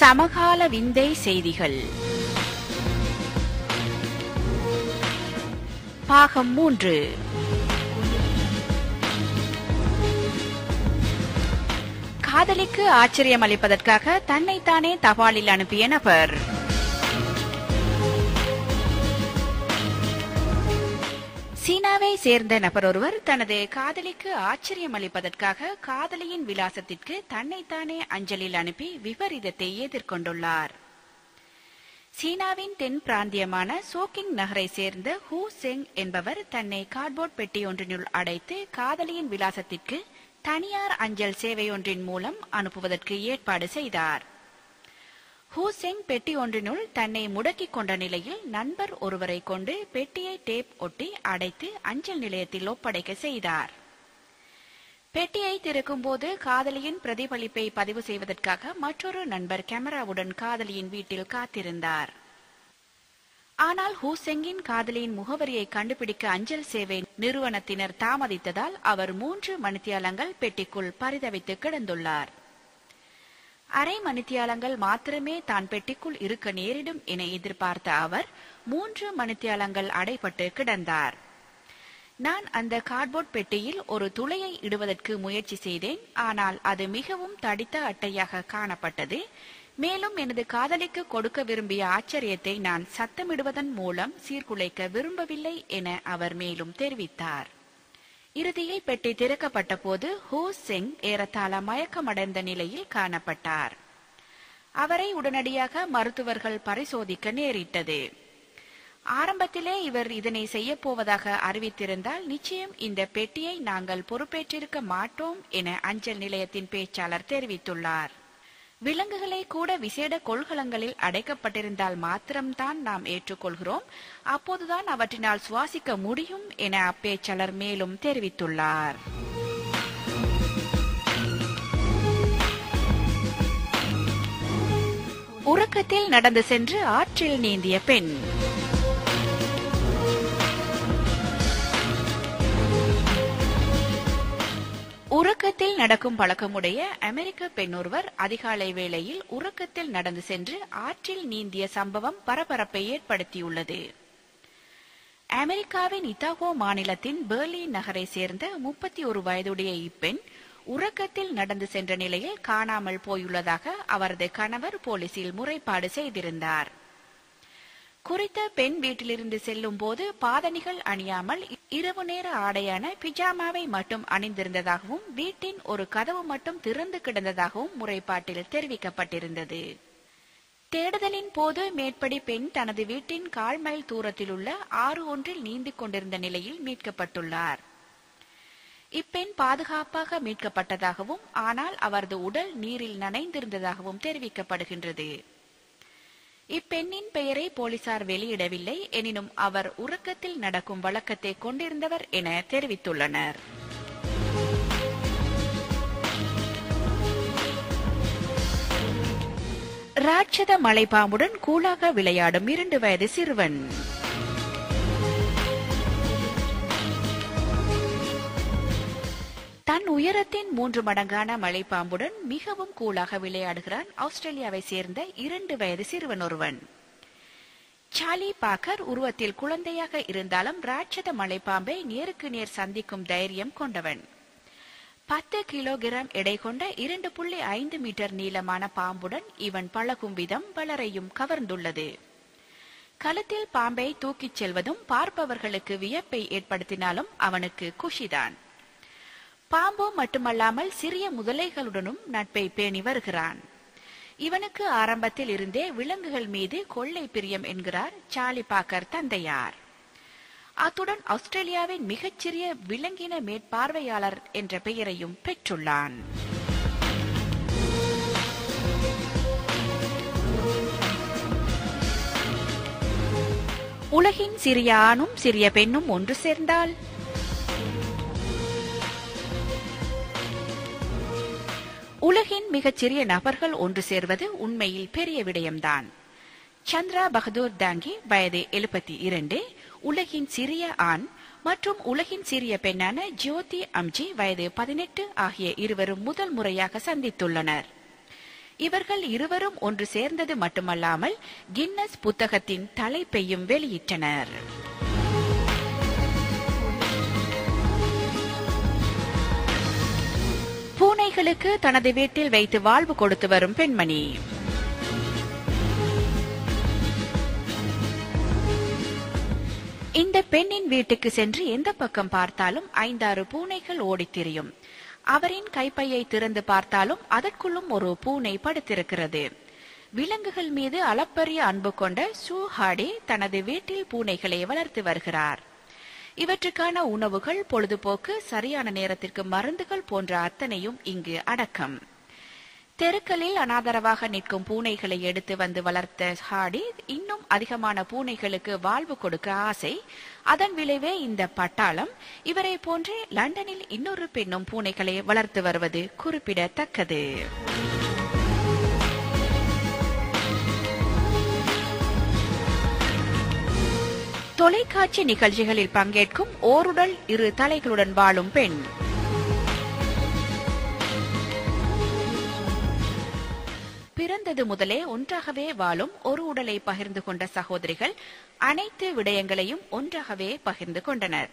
சமகால விந்தை செய்திகள். பாகம் மூன்று. காதலிக்கு ஆச்சரியம் அளிப்பதற்காக தன்னைத்தானே தபாலில் அனுப்பிய நபர். சீனாவை சேர்ந்த நபர் ஒருவர் தனது காதலிக்கு ஆச்சரியம் அளிப்பதற்காக காதலியின் விலாசத்திற்கு தன்னைத்தானே அஞ்சலில் அனுப்பி விபரீதத்தை எதிர்கொண்டுள்ளார். சீனாவின் தென் பிராந்தியமான சோக்கிங் நகரை சேர்ந்த ஹூ செங் என்பவர் தன்னை கார்ட்போர்ட் பெட்டி ஒன்றினுள் அடைத்து காதலியின் விலாசத்திற்கு தனியார் அஞ்சல் சேவை ஒன்றின் மூலம் அனுப்புவதற்கு ஏற்பாடு செய்தார். ஹூசெங் பெட்டி ஒன்றினுள் தன்னை முடக்கிக் கொண்ட நிலையில் நண்பர் ஒருவரை கொண்டு பெட்டியை டேப் ஒட்டி அடைத்து அஞ்சல் நிலையத்தில் ஒப்படைக்க செய்தார். பெட்டியை திறக்கும்போது காதலியின் பிரதிபலிப்பை பதிவு செய்வதற்காக மற்றொரு நண்பர் கேமராவுடன் காதலியின் வீட்டில் காத்திருந்தார். ஆனால் ஹூசெங்கின் காதலியின் முகவரியை கண்டுபிடிக்க அஞ்சல் சேவை நிறுவனத்தினர் தாமதித்ததால் அவர் மூன்று மணித்தியாலங்கள் பெட்டிக்குள் பரிதவித்து கிடந்துள்ளார். அரை மணித்தியாலங்கள் மாத்திரமே தான் பெட்டிக்குள் இருக்க நேரிடும் என எதிர்பார்த்த அவர் மூன்று மணித்தியாலங்கள் அடைபட்டு கிடந்தார். நான் அந்த கார்ட்போர்ட் பெட்டியில் ஒரு துளையை இடுவதற்கு முயற்சி செய்தேன். ஆனால் அது மிகவும் தடித்த அட்டையாக காணப்பட்டது. மேலும் எனது காதலிக்கு கொடுக்க விரும்பிய ஆச்சரியத்தை நான் சத்தமிடுவதன் மூலம் சீர்குலைக்க விரும்பவில்லை என அவர் மேலும் தெரிவித்தார். இறுதியில் பெட்டி திறக்கப்பட்ட போது ஹூ சிங் ஏறத்தாழ மயக்கமடைந்த நிலையில் காணப்பட்டார். அவரை உடனடியாக மருத்துவர்கள் பரிசோதிக்க நேரிட்டது. ஆரம்பத்திலே இவர் இதனை செய்ய போவதாக அறிவித்திருந்தால் நிச்சயம் இந்த பெட்டியை நாங்கள் பொறுப்பேற்றிருக்க மாட்டோம் என அஞ்சல் நிலையத்தின் பேச்சாளர் தெரிவித்துள்ளார். விலங்குகளை கூட விசேட கொள்கலங்களில் அடைக்கப்பட்டிருந்தால் மாத்திரம்தான் நாம் ஏற்றுக்கொள்கிறோம். அப்போதுதான் அவற்றினால் சுவாசிக்க முடியும் என அப்பேச்சாளர் மேலும் தெரிவித்துள்ளார். உறக்கத்தில் நடந்து சென்று ஆற்றில் நீந்திய பெண். உறக்கத்தில் நடக்கும் பழக்கமுடைய அமெரிக்க பெண்ணொருவர் அதிகாலை வேளையில் உறக்கத்தில் நடந்து சென்று ஆற்றில் நீந்திய சம்பவம் பரபரப்பை ஏற்படுத்தியுள்ளது. அமெரிக்காவின் இத்தாகோ மாநிலத்தின் பெர்லின் நகரை சேர்ந்த முப்பத்தி ஒரு வயதுடைய இப்பெண் உறக்கத்தில் நடந்து சென்ற நிலையில் காணாமல் போயுள்ளதாக அவரது கணவர் போலீசில் முறைப்பாடு செய்திருந்தார். குறித்த பெண் வீட்டிலிருந்து செல்லும் போது பாதணிகள் அணியாமல் இரவு நேர ஆடையான பிஜாமாவை மட்டும் அணிந்திருந்ததாகவும் வீட்டின் ஒரு கதவு மட்டும் திறந்து கிடந்ததாகவும் முறைப்பாட்டில் தெரிவிக்கப்பட்டிருந்தது. தேடுதலின் போது மேற்படி பெண் தனது வீட்டின் கால் மைல் தூரத்தில் உள்ள ஆறு ஒன்றில் நீந்து கொண்டிருந்த நிலையில் மீட்கப்பட்டுள்ளார். இப்பெண் பாதுகாப்பாக மீட்கப்பட்டதாகவும் ஆனால் அவரது உடல் நீரில் நனைந்திருந்ததாகவும் தெரிவிக்கப்படுகின்றது. இப்பெண்ணின் பெயரை போலீசார் வெளியிடவில்லை. எனினும் அவர் உறக்கத்தில் நடக்கும் வழக்கத்தை கொண்டிருந்தவர் என தெரிவித்துள்ளனர். ராட்சத மலைப்பாம்புடன் கூலாக விளையாடும் இரண்டு வயது சிறுவன். தன் உயரத்தின் மூன்று மடங்கான மலைப்பாம்புடன் மிகவும் கூலாக விளையாடுகிறான் ஆஸ்திரேலியாவை சேர்ந்த இரண்டு வயது சிறுவன் ஒருவன் சாலி பாக்கர் உருவத்தில் குழந்தையாக இருந்தாலும் ராட்சத மலைப்பாம்பை நேருக்கு நேர் சந்திக்கும் தைரியம் கொண்டவன். பத்து கிலோகிராம் எடை கொண்ட இரண்டு புள்ளி ஐந்து மீட்டர் நீளமான பாம்புடன் இவன் பழகும் விதம் பலரையும் கவர்ந்துள்ளது. கழுத்தில் பாம்பை தூக்கிச் செல்வதும் பார்ப்பவர்களுக்கு வியப்பை ஏற்படுத்தினாலும் அவனுக்கு குஷிதான். பாம்பு மட்டுமல்லாமல் சிறிய முதலைகளுடனும் நட்பை பேணி வருகிறான். இவனுக்கு ஆரம்பத்தில் இருந்தே விலங்குகள் மீது கொள்ளை பிரியம் என்கிறார் சார்லி பாக்கர் தந்தையார். அத்துடன் ஆஸ்திரேலியாவின் மிகச்சிறிய விலங்கின மேற்பார்வையாளர் என்ற பெயரையும் பெற்றுள்ளான். உலகின் சிறிய ஆணும் சிறிய பெண்ணும் ஒன்று சேர்ந்தால் உலகின் மிகச்சிறிய நபர்கள் ஒன்று சேர்வது உண்மையில் பெரிய விடயம்தான். சந்திரா பகதூர் தாங்கி வயது எழுபத்தி இரண்டு உலகின் சிறிய ஆண் மற்றும் உலகின் சிறிய பெண்ணான ஜோதி அம்ஜி வயது பதினெட்டு ஆகிய இருவரும் முதல் முறையாக சந்தித்துள்ளனர். இவர்கள் இருவரும் ஒன்று சேர்ந்தது மட்டுமல்லாமல் கின்னஸ் புத்தகத்தின் தலைப்பையும் வெளியிட்டனர். பூனைகளுக்கு தனது வீட்டில் வைத்து வாழ்வு கொடுத்து வரும் பெண்மணி. இந்த பெண்ணின் வீட்டுக்கு சென்று எந்த பக்கம் பார்த்தாலும் ஐந்தாறு பூனைகள் ஓடித் திரியும். அவரின் கைப்பையை திறந்து பார்த்தாலும் அதற்குள்ளும் ஒரு பூனை படுத்திருக்கிறது. விலங்குகள் மீது அளப்பரிய அன்பு கொண்ட சூஹாடி தனது வீட்டில் பூனைகளை வளர்த்து வருகிறார். இவற்றுக்கான உணவுகள் பொழுதுபோக்கு சரியான நேரத்திற்கு மருந்துகள் போன்ற அத்தனையும் இங்கு அடக்கம். தெருக்களில் அனாதரவாக நிற்கும் பூனைகளை எடுத்து வந்து வளர்த்த ஹாடி இன்னும் அதிகமான பூனைகளுக்கு வாழ்வு கொடுக்க ஆசை. அதன் விளைவே இந்த பட்டாளம். இவரை போன்றே லண்டனில் இன்னொரு பெண்ணும் பூனைகளை வளர்த்து வருவது குறிப்பிடத்தக்கது. தொலைக்காட்சி நிகழ்ச்சிகளில் பங்கேற்கும் ஓருடல் இரு தலைகளுடன் வாழும் பெண். பிறந்தது முதலே ஒன்றாகவே வாழும் ஒரு உடலை பகிர்ந்து கொண்ட சகோதரிகள் அனைத்து விடயங்களையும் ஒன்றாகவே பகிர்ந்து கொண்டனர்.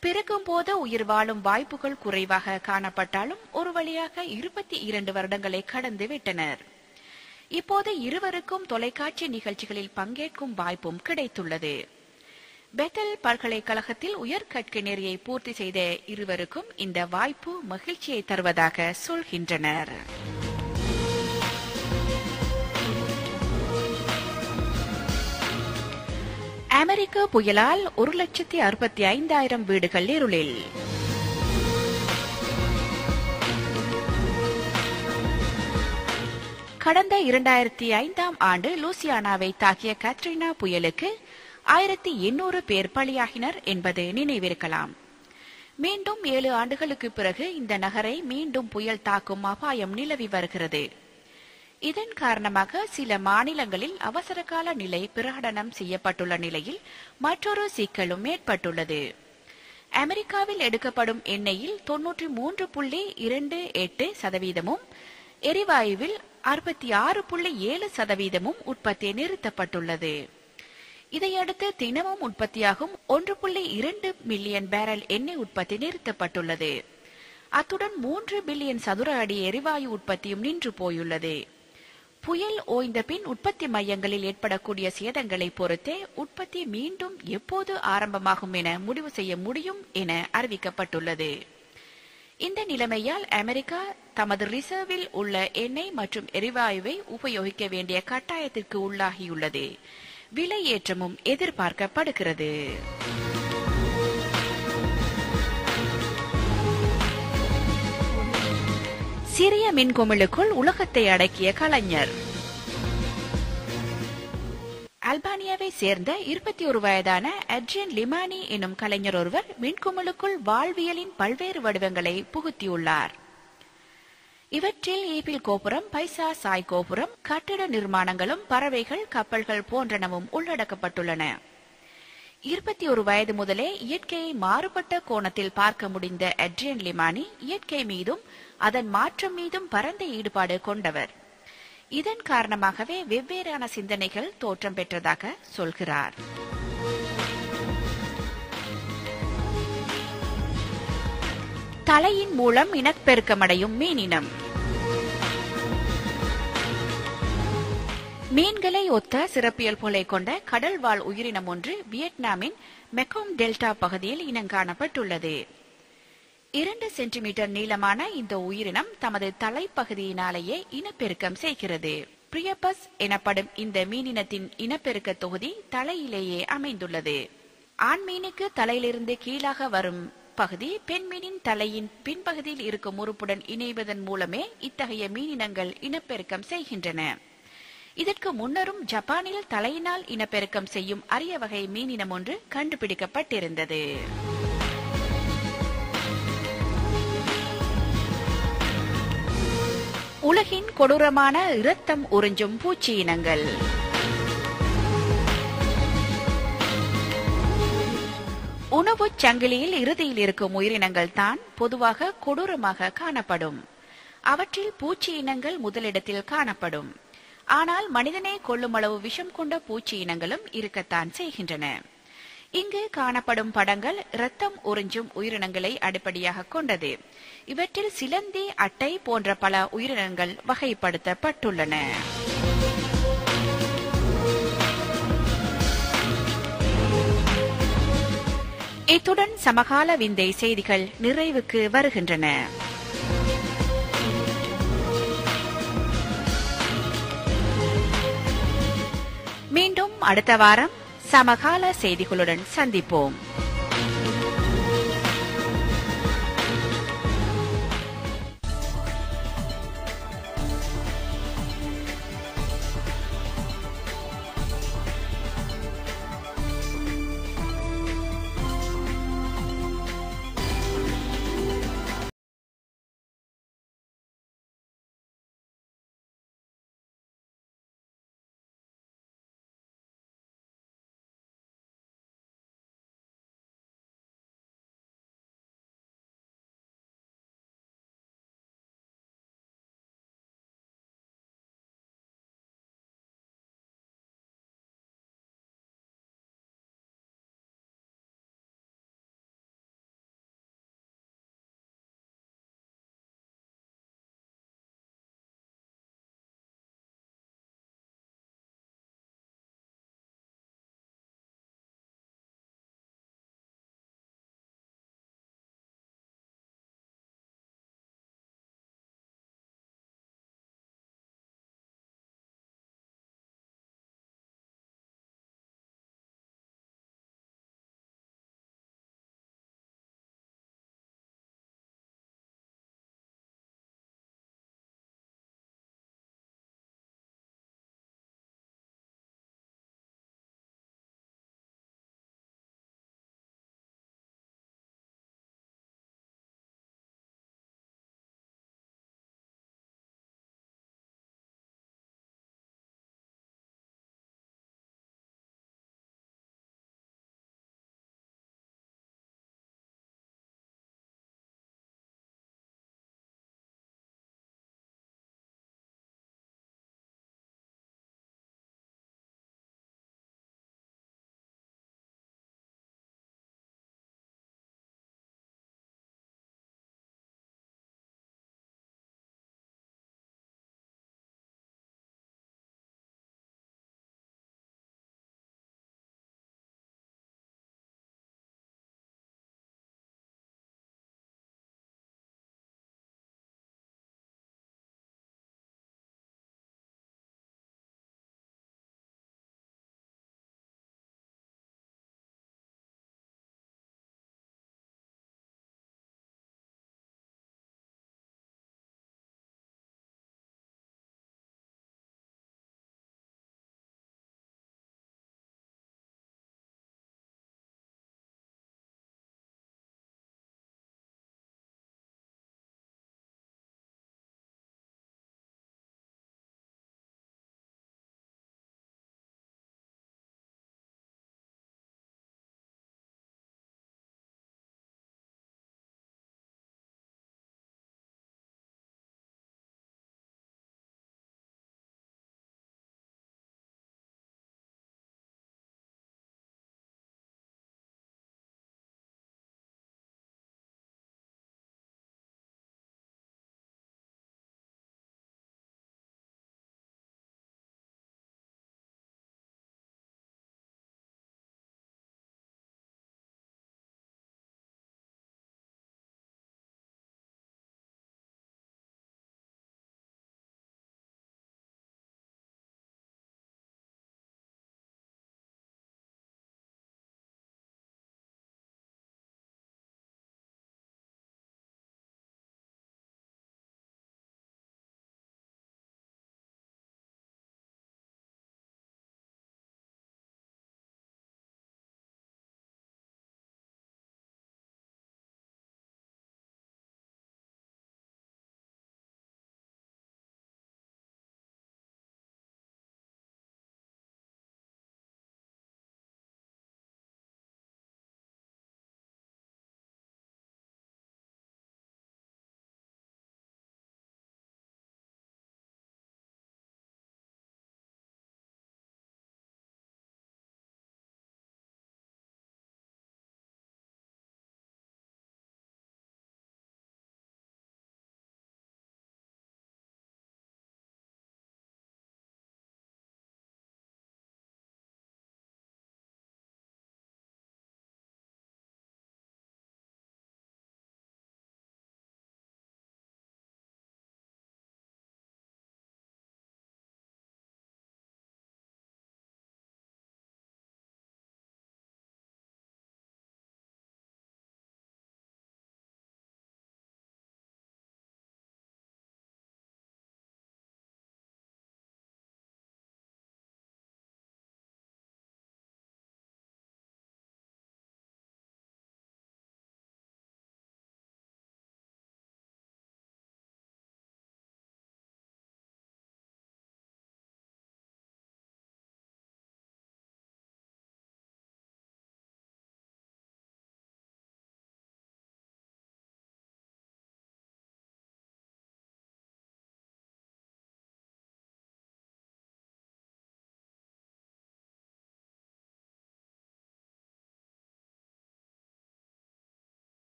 பிறக்கும் போது உயிர் வாழும் வாய்ப்புகள் குறைவாக காணப்பட்டாலும் ஒரு வழியாக இருபத்தி இரண்டு வருடங்களை கடந்து விட்டனர். இப்போது இருவருக்கும் தொலைக்காட்சி நிகழ்ச்சிகளில் பங்கேற்கும் வாய்ப்பும் கிடைத்துள்ளது. பெத்தல் பல்கலைக்கழகத்தில் உயர்கற்கை நெறியை பூர்த்தி செய்த இருவருக்கும் இந்த வாய்ப்பு மகிழ்ச்சியை தருவதாக சொல்கின்றனர். அமெரிக்க புயலால் ஒரு லட்சத்தி அறுபத்தி ஐந்தாயிரம் வீடுகள் இருளில். கடந்த இரண்டாயிரத்தி ஐந்தாம் ஆண்டு லூசியானாவை தாக்கிய கத்ரினா புயலுக்கு ஆயிரத்தி எண்ணூறு பேர் பலியாகினர் என்பது நினைவிருக்கலாம். மீண்டும் ஏழு ஆண்டுகளுக்கு பிறகு இந்த நகரை மீண்டும் புயல் தாக்கும் அபாயம் நிலவி வருகிறது. இதன் காரணமாக சில மாநிலங்களில் அவசரகால நிலை பிரகடனம் செய்யப்பட்டுள்ள நிலையில் மற்றொரு சிக்கலும் ஏற்பட்டுள்ளது. அமெரிக்காவில் எடுக்கப்படும் எண்ணெயில் தொன்னூற்றி மூன்று புள்ளி இரண்டு எட்டு சதவீதமும் எரிவாயுவில் அறுபத்தி ஆறு புள்ளி ஏழு சதவீதமும் உற்பத்தி நிறுத்தப்பட்டுள்ளது. இதையடுத்து தினமும் உற்பத்தியாகும் ஒன்று புள்ளி இரண்டு மில்லியன் பேரல் எண்ணெய் உற்பத்தி நிறுத்தப்பட்டுள்ளது. அத்துடன் மூன்று பில்லியன் சதுர அடி எரிவாயு உற்பத்தியும் நின்று போயுள்ளது. புயல் ஓய்ந்த பின் உற்பத்தி மையங்களில் ஏற்படக்கூடிய சேதங்களை பொறுத்தே உற்பத்தி மீண்டும் எப்போது ஆரம்பமாகும் என முடிவு செய்ய முடியும் என அறிவிக்கப்பட்டுள்ளது. இந்த நிலைமையால் அமெரிக்கா தமது ரிசர்வில் உள்ள எண்ணெய் மற்றும் எரிவாயுவை உபயோகிக்க வேண்டிய கட்டாயத்திற்கு உள்ளாகியுள்ளது. விலை ஏற்றமும் எதிர்பார்க்கப்படுகிறது. சிறிய மின்குமிழுக்குள் உலகத்தை அடக்கிய கலைஞர். அல்பானியாவை சேர்ந்த இருபத்தி ஒரு வயதான அட்ரியன் லிமானி எனும் கலைஞர் ஒருவர் மின்குமிழுக்குள் வாழ்வியலின் பல்வேறு வடிவங்களை புகுத்தியுள்ளார். இவற்றில் ஈபில் கோபுரம் பைசா சாய் கோபுரம் கட்டிட நிர்மாணங்களும் பறவைகள் கப்பல்கள் போன்றனவும் உள்ளடக்கப்பட்டுள்ளன. இருபத்தி ஒரு வயது முதலே இயற்கையை மாறுபட்ட கோணத்தில் பார்க்க முடிந்த அட்ரியன் லிமானி இயற்கை மீதும் அதன் மாற்றம் மீதும் பரந்த ஈடுபாடு கொண்டவர். இதன் காரணமாகவே வெவ்வேறான சிந்தனைகள் தோற்றம் பெற்றதாக சொல்கிறார். தலையின் மூலம் இனப்பெருக்கமடையும் மீனினம். மீன்களை ஒத்த சிறப்பியல்புகளை கொண்ட கடல் வாழ் உயிரினம் ஒன்று வியட்நாமின் மெக்கோங் டெல்டா பகுதியில் இனங்காணப்பட்டுள்ளது இரண்டு சென்டிமீட்டர் நீளமான இந்த உயிரினம் தமது தலைப்பகுதியினாலேயே இனப்பெருக்கம் செய்கிறது. பிரியபஸ் எனப்படும் இந்த மீனினத்தின் இனப்பெருக்க தொகுதி தலையிலேயே அமைந்துள்ளது. ஆண்மீனுக்கு தலையிலிருந்து கீழாக வரும் பகுதி பெண்மீனின் தலையின் பின்பகுதியில் இருக்கும் உறுப்புடன் இணைவதன் மூலமே இத்தகைய மீனினங்கள் இனப்பெருக்கம் செய்கின்றன. இதற்கு முன்னரும் ஜப்பானில் தலையினால் இனப்பெருக்கம் செய்யும் அரிய வகை மீனினம் ஒன்று கண்டுபிடிக்கப்பட்டிருந்தது. உலகின் கொடூரமான இரத்தம் உறிஞ்சும் பூச்சி இனங்கள். சங்கிலியில் இறுதியில் இருக்கும் உயிரினங்கள் தான் பொதுவாக கொடூரமாக காணப்படும். அவற்றில் பூச்சி இனங்கள் முதலிடத்தில் காணப்படும். ஆனால் மனிதனை கொள்ளுமளவு விஷம் கொண்ட பூச்சி இனங்களும் இருக்கத்தான் செய்கின்றன. இங்கு காணப்படும் படங்கள் இரத்தம் உறிஞ்சும் உயிரினங்களை அடிப்படையாக கொண்டது. இவற்றில் சிலந்தி அட்டை போன்ற பல உயிரினங்கள் வகைப்படுத்தப்பட்டுள்ளன. இத்துடன் சமகால விந்தை செய்திகள் நிறைவுக்கு வருகின்றன. மீண்டும் அடுத்த வாரம் சமகால செய்திகளுடன் சந்திப்போம்.